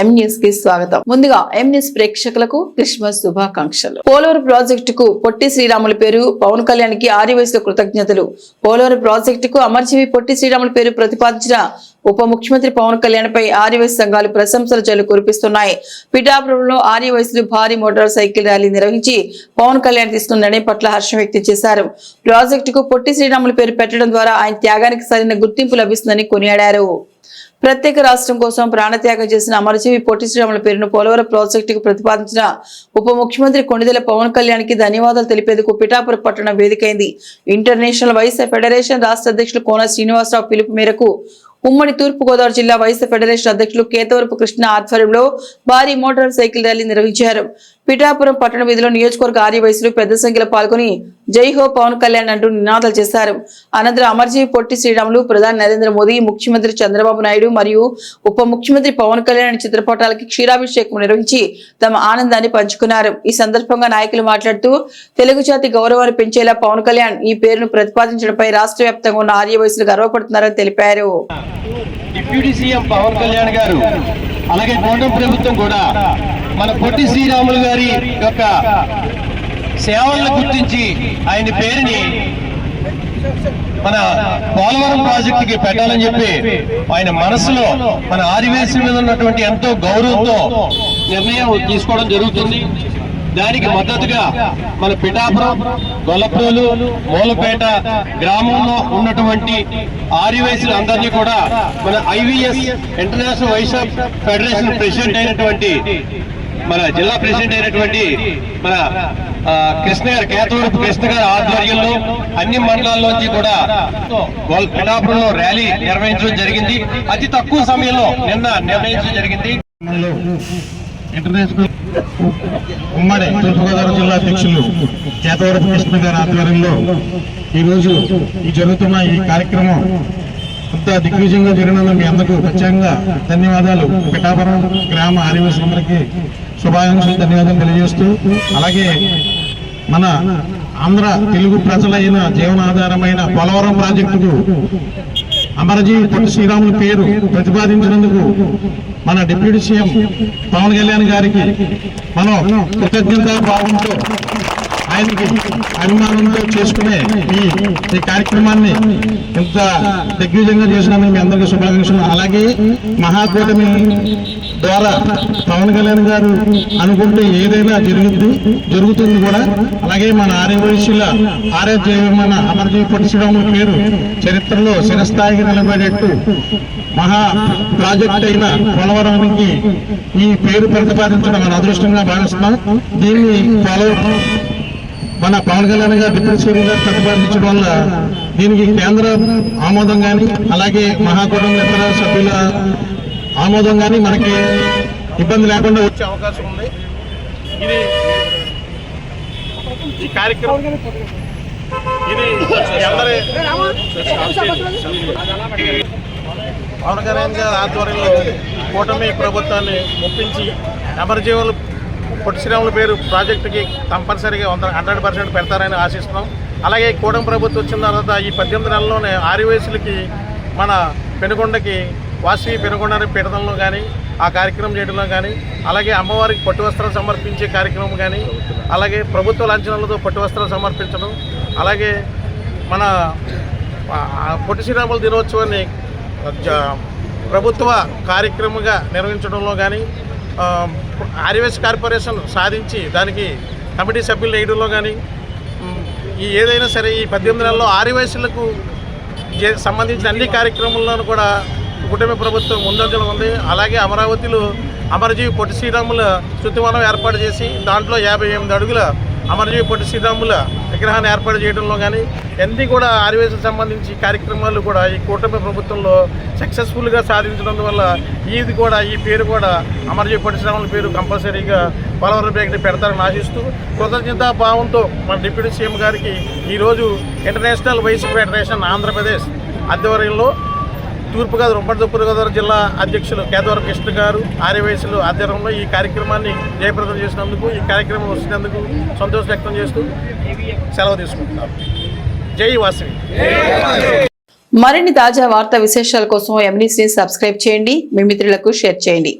ఎం న్యూస్కి స్వాగతం. ముందుగా ఎం న్యూస్ ప్రేక్షకులకు క్రిస్మస్ శుభాకాంక్షలు. పోలవరం ప్రాజెక్టుకు పొట్టి శ్రీరాముల పేరు పవన్ కళ్యాణ్కి ఆరి కృతజ్ఞతలు. పోలవరం ప్రాజెక్టుకు అమర్జీవి పొట్టి శ్రీరాముల పేరు ప్రతిపాదించిన ఉప ముఖ్యమంత్రి పవన్ కళ్యాణ్ పై ఆర్యవైస్ సంఘాలు ప్రశంసల జల్లు కురిపిస్తున్నాయి. పిఠాపురంలో ఆర్యవైసులు భారీ మోటార్ సైకిల్ ర్యాలీ నిర్వహించి పవన్ కళ్యాణ్ తీసుకున్న నిర్ణయం పట్ల హర్షం వ్యక్తం చేశారు. ప్రాజెక్టుకు పొట్టి శ్రీరాముల పేరు పెట్టడం ద్వారా ఆయన త్యాగానికి సరైన గుర్తింపు లభిస్తుందని కొనియాడారు. ప్రత్యేక రాష్ట్రం కోసం ప్రాణత్యాగం చేసిన అమరజీవి పొట్టి శ్రీరాముల పేరును పోలవరం ప్రాజెక్టుకు ప్రతిపాదించిన ఉప ముఖ్యమంత్రి కొణిదెల పవన్ కళ్యాణ్కి ధన్యవాదాలు తెలిపేందుకు పిఠాపురం పట్టణం వేదికైంది. ఇంటర్నేషనల్ వైస్ ఫెడరేషన్ రాష్ట్ర అధ్యక్షులు కోన శ్రీనివాసరావు పిలుపు మేరకు ఉమ్మడి తూర్పుగోదావరి జిల్లా వైశ్య ఫెడరేషన్ అధ్యక్షులు కేతవరపు కృష్ణ ఆధ్వర్యంలో భారీ మోటార్ సైకిల్ ర్యాలీ నిర్వహించారు. పిఠాపురం పట్టణ వీధిలో నియోజకవర్గ ఆర్యవయసులు పెద్ద సంఖ్యలో పాల్గొని జై హో పవన్ కళ్యాణ్ అంటూ నినాదాలు చేశారు. అనంతరం అమర్జీవి పొట్టి శ్రీరాములు ప్రధాని నరేంద్ర మోదీ ముఖ్యమంత్రి చంద్రబాబు నాయుడు మరియు ఉప ముఖ్యమంత్రి పవన్ కళ్యాణ్ చిత్రపటాలకి క్షీరాభిషేకం నిర్వహించి తమ ఆనందాన్ని పంచుకున్నారు. ఈ సందర్భంగా నాయకులు మాట్లాడుతూ తెలుగు జాతి గౌరవాన్ని పెంచేలా పవన్ కళ్యాణ్ ఈ పేరును ప్రతిపాదించడంపై రాష్ట్ర వ్యాప్తంగా ఉన్న ఆర్యవయసులు గర్వపడుతున్నారని తెలిపారు. డిప్యూటీ సీఎం పవన్ కళ్యాణ్ గారు అలాగే ప్రభుత్వం కూడా మన పొట్టి శ్రీరాములు గారి యొక్క సేవలను గుర్తించి ఆయన పేరుని మన పోలవరం ప్రాజెక్టుకి పెట్టాలని చెప్పి ఆయన మనసులో మన ఆదివేశం మీద ఉన్నటువంటి ఎంతో గౌరవంతో నిర్ణయం తీసుకోవడం జరుగుతుంది. దానికి మద్దతుగా మన పిఠాపురం గొల్లప్రోలు మూలపేట గ్రామంలో ఉన్నటువంటి ఆర్యవైశ్యులు అందరినీ కూడా మన IVS international Vaishya federation president అయినటువంటి మన జిల్లా ప్రెసిడెంట్ అయినటువంటి మన కృష్ణ గారు కేతవరపు కృష్ణ గారి ఆధ్వర్యంలో అన్ని మండలాల్లోంచి కూడా వాళ్ళ పిఠాపురంలో ర్యాలీ నిర్వహించడం జరిగింది. అతి తక్కువ సమయంలో నిన్న నిర్ణయించడం జరిగింది. ఇంటర్నేషనల్ ఉమ్మడి తూర్పుగోదావరి జిల్లా అధ్యక్షులు కేతవరపు కృష్ణ గారి ఆధ్వర్యంలో ఈరోజు ఈ జరుగుతున్న ఈ కార్యక్రమం అంత దిగ్విజయంగా జరిగినందుకు మీ అందరికీ ప్రత్యేకంగా ధన్యవాదాలు. పిఠాపురం గ్రామ ఆదివాసులందరికీ శుభాకాంక్షలు ధన్యవాదాలు తెలియజేస్తూ అలాగే మన ఆంధ్ర తెలుగు ప్రజలైన జీవనాధారమైన పోలవరం ప్రాజెక్టుకు అమరజీ పొట్టి శ్రీరాముల పేరు ప్రతిపాదించినందుకు మన డిప్యూటీ సీఎం పవన్ కళ్యాణ్ గారికి మనం కృతజ్ఞత భావంతో ఆయనకి అభిమానంతో చేసుకునే ఈ ఈ కార్యక్రమాన్ని ఇంత దిగ్విజయంగా చేసినందుకు మీ అందరికీ శుభాకాంక్షలు. అలాగే మహాకూటమి ద్వారా పవన్ కళ్యాణ్ గారు అనుకుంటే ఏదైనా జరుగుద్ది జరుగుతుంది కూడా. అలాగే మన ఆర్యవైశ్యుల ఆరోగ్యమైన అమరజీవి పొట్టి పేరు చరిత్రలో శిరస్థాయికి నిలబడేట్టు మహా ప్రాజెక్ట్ అయిన పోలవరానికి ఈ పేరు ప్రతిపాదించడం మన అదృష్టంగా భావిస్తున్నాం. దీన్ని పోలవరం మన పవన్ కళ్యాణ్ గారు డిప్యూటీ సీఎం గారు ప్రతిపాదించడం వల్ల దీనికి కేంద్ర ఆమోదం కానీ అలాగే మహాకూటమి ఇతర సభ్యుల ఆమోదం కానీ మనకి ఇబ్బంది లేకుండా వచ్చే అవకాశం ఉంది. ఇది ఈ కార్యక్రమం ఇది అందరి పవన్ కళ్యాణ్ గారి ఆధ్వర్యంలో కూటమి ప్రభుత్వాన్ని ఒప్పించి అమరజీవులు పొట్టి శ్రీరాముల పేరు ప్రాజెక్టుకి కంపల్సరీగా వంద హండ్రెడ్ పర్సెంట్ పెడతారని ఆశిస్తున్నాం. అలాగే కూటమి ప్రభుత్వం వచ్చిన తర్వాత ఈ పద్దెనిమిది నెలల్లోనే ఆరివేసులకి మన పెనుగొండకి వాసవి పెనుగొండని పీడతంలో కానీ ఆ కార్యక్రమం చేయడంలో కానీ అలాగే అమ్మవారికి పట్టు వస్త్రాలు సమర్పించే కార్యక్రమం కానీ అలాగే ప్రభుత్వ లాంఛనాలతో పట్టు వస్త్రాలు సమర్పించడం అలాగే మన పొట్టి శ్రీరాముల దినోత్సవాన్ని జ- ప్రభుత్వ కార్యక్రమంగా నిర్వహించడంలో కానీ ఆర్యవేస్ కార్పొరేషన్ సాధించి దానికి కమిటీ సభ్యులు వేయడంలో కానీ ఈ ఏదైనా సరే ఈ పద్దెనిమిది నెలల్లో ఆర్యవేసులకు సంబంధించిన అన్ని కార్యక్రమాల్లోనూ కూడా కుటుంబ ప్రభుత్వం ముందంజలో ఉంది. అలాగే అమరావతిలో అమరజీవి పొట్టి శ్రీరాముల శృతివనం ఏర్పాటు చేసి దాంట్లో యాభై ఎనిమిది అడుగుల అమరజీవి పొట్టి శ్రీరాముల విగ్రహాన్ని ఏర్పాటు చేయడంలో కానీ అన్నీ కూడా ఆర్యవేశకు సంబంధించి కార్యక్రమాలు కూడా ఈ కూటమి ప్రభుత్వంలో సక్సెస్ఫుల్గా సాధించడం వల్ల ఇది కూడా ఈ పేరు కూడా అమరజీవి పొట్టి శ్రీరాముల పేరు కంపల్సరీగా పోలవరం బ్యాంక్ని పెడతారని ఆశిస్తూ కృతజ్ఞతా భావంతో మన డిప్యూటీ సీఎం గారికి ఈరోజు ఇంటర్నేషనల్ వైస్ ఫెడరేషన్ ఆంధ్రప్రదేశ్ ఆధ్వర్యంలో తూర్పుగోదావరి ఉమ్మడి తూర్పుగోదావరి జిల్లా అధ్యక్షులు కేదవరం కృష్ణ గారు ఆర్యవయసులు ఆధ్వర్యంలో ఈ కార్యక్రమాన్ని జయప్రదం చేసినందుకు ఈ కార్యక్రమం వచ్చినందుకు సంతోషం వ్యక్తం చేస్తూ సెలవు తీసుకుంటున్నాం. జై వాసవి. మరిన్ని తాజా వార్తా విశేషాల కోసం ఎంనీస్ని సబ్స్క్రైబ్ చేయండి. మీ మిత్రులకు షేర్ చేయండి.